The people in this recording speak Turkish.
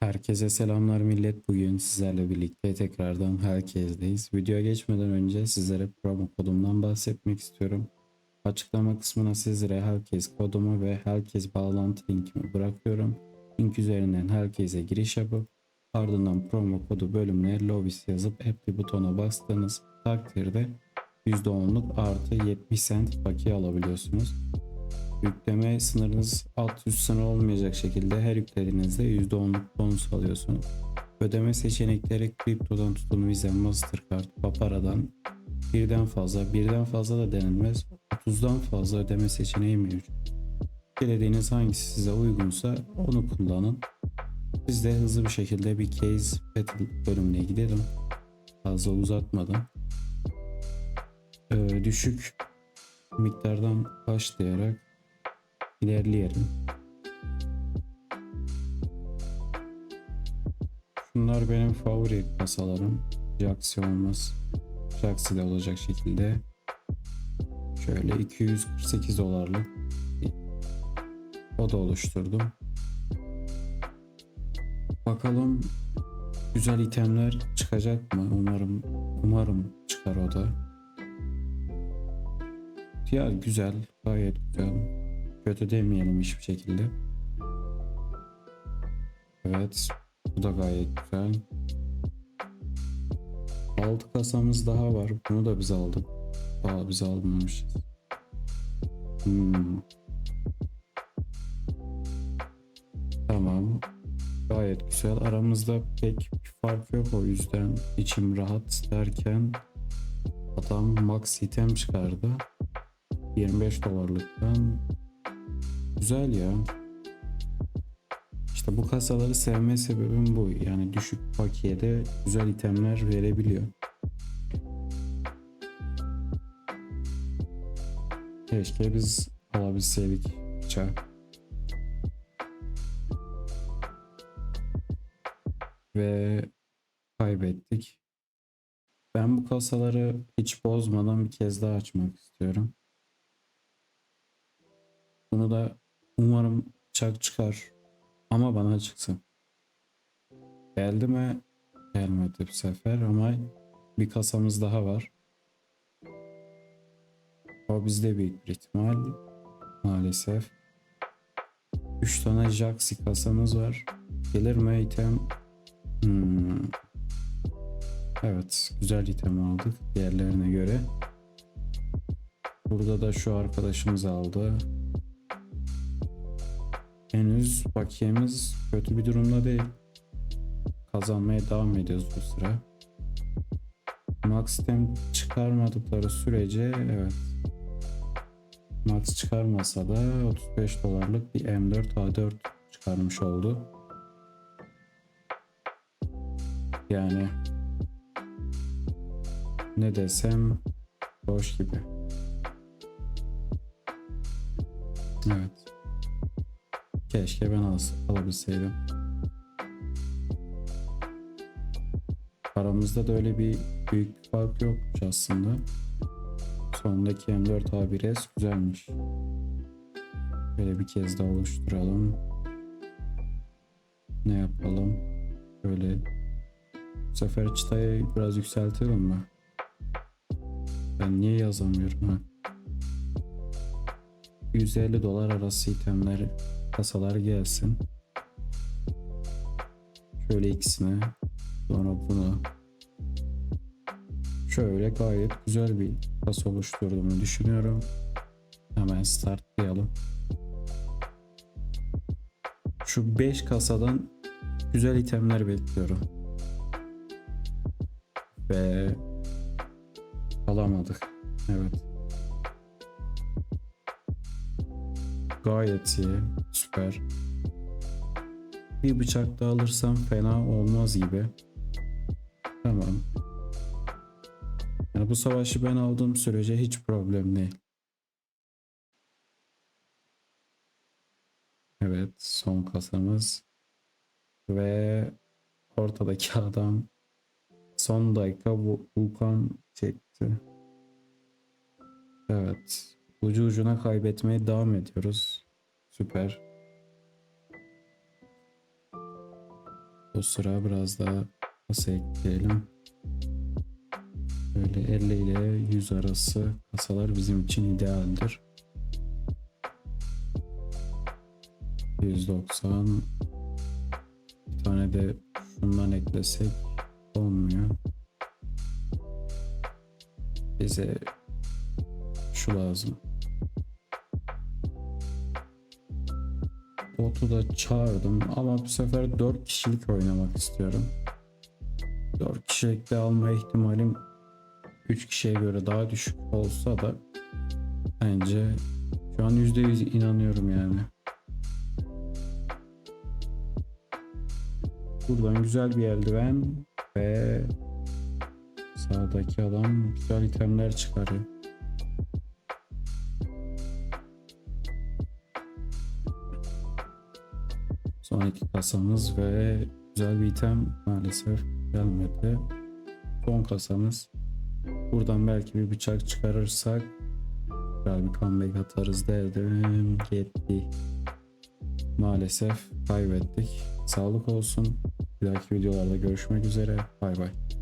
Herkese selamlar millet. Bugün sizlerle birlikte tekrardan herkesdeyiz. Videoya geçmeden önce sizlere promo kodumdan bahsetmek istiyorum. Açıklama kısmına sizlere herkes kodumu ve herkes bağlantı linkimi bırakıyorum. Link üzerinden herkese giriş yapıp ardından promo kodu bölümüne Lovis yazıp apply butona bastığınız takdirde %10'luk artı 70 cent bakiye alabiliyorsunuz. Yükleme sınırınız alt üst sınır olmayacak şekilde her yüklediğinizde %10'luk bonus alıyorsunuz. Ödeme seçenekleri kriptodan tutun Visa, Mastercard, Papara'dan birden fazla, birden fazla da denilmez. 30'dan fazla ödeme seçeneği mevcut. Dilediğiniz hangisi size uygunsa onu kullanın. Biz de hızlı bir şekilde bir case battle bölümüne gidelim. Fazla uzatmadan. Ee, düşük miktardan başlayarak ilerleyelim. Şunlar benim favori kasalarım. Jaxi olmaz. Jaxi de olacak şekilde. Şöyle 248 dolarlık bir oda oluşturdum. Bakalım güzel itemler çıkacak mı? Umarım umarım çıkar o da. Ya güzel, gayet güzel. Kötü demeyelim hiçbir şekilde. Evet, bu da gayet güzel. Altı kasamız daha var. Bunu da biz aldık. Daha biz almamışız. Hmm. Tamam. Gayet güzel. Aramızda pek bir fark yok o yüzden içim rahat derken adam max item çıkardı. 25 dolarlıktan güzel ya. İşte bu kasaları sevme sebebim bu. Yani düşük pakiyede güzel itemler verebiliyor. Keşke biz alabilseydik bıçağı. Ve kaybettik. Ben bu kasaları hiç bozmadan bir kez daha açmak istiyorum. Bunu da umarım bıçak çıkar. Ama bana çıksın. Geldi mi? Gelmedi bu sefer ama bir kasamız daha var. O bizde büyük bir ihtimal. Maalesef. 3 tane Jaxi kasamız var. Gelir mi item? Hmm. Evet, güzel item aldık diğerlerine göre. Burada da şu arkadaşımız aldı. Henüz bakiyemiz kötü bir durumda değil. Kazanmaya devam ediyoruz bu sıra. Max item çıkarmadıkları sürece evet. Max çıkarmasa da 35 dolarlık bir M4 A4 çıkarmış oldu. Yani ne desem boş gibi. Evet. Keşke ben al alabilseydim. Aramızda da öyle bir büyük bir fark yokmuş aslında. Sondaki M4 A1S güzelmiş. Böyle bir kez daha oluşturalım. Ne yapalım? Böyle bu sefer çıtayı biraz yükseltelim mi? Ben niye yazamıyorum ha? 150 dolar arası itemleri kasalar gelsin. Şöyle ikisini sonra bunu şöyle gayet güzel bir kasa oluşturduğumu düşünüyorum. Hemen startlayalım. Şu 5 kasadan güzel itemler bekliyorum. Ve alamadık. Evet. Gayet iyi. Süper. Bir bıçak daha alırsam fena olmaz gibi. Tamam. Yani bu savaşı ben aldığım sürece hiç problem değil. Evet son kasamız. Ve ortadaki adam son dakika bu vulkan çekti. Evet. Ucu ucuna kaybetmeye devam ediyoruz. Süper. O sıra biraz daha kasa ekleyelim. Böyle 50 ile 100 arası kasalar bizim için idealdir. 190 bir tane de şundan eklesek olmuyor. Bize şu lazım. Botu da çağırdım ama bu sefer 4 kişilik oynamak istiyorum. 4 kişilikte alma ihtimalim 3 kişiye göre daha düşük olsa da bence şu an %100 inanıyorum yani. Buradan güzel bir eldiven ve sağdaki adam güzel itemler çıkarıyor. Son iki kasamız ve güzel bir item maalesef gelmedi. Son kasamız. Buradan belki bir bıçak çıkarırsak güzel bir comeback atarız derdim. Gitti. Maalesef kaybettik. Sağlık olsun. Bir dahaki videolarda görüşmek üzere. Bay bay.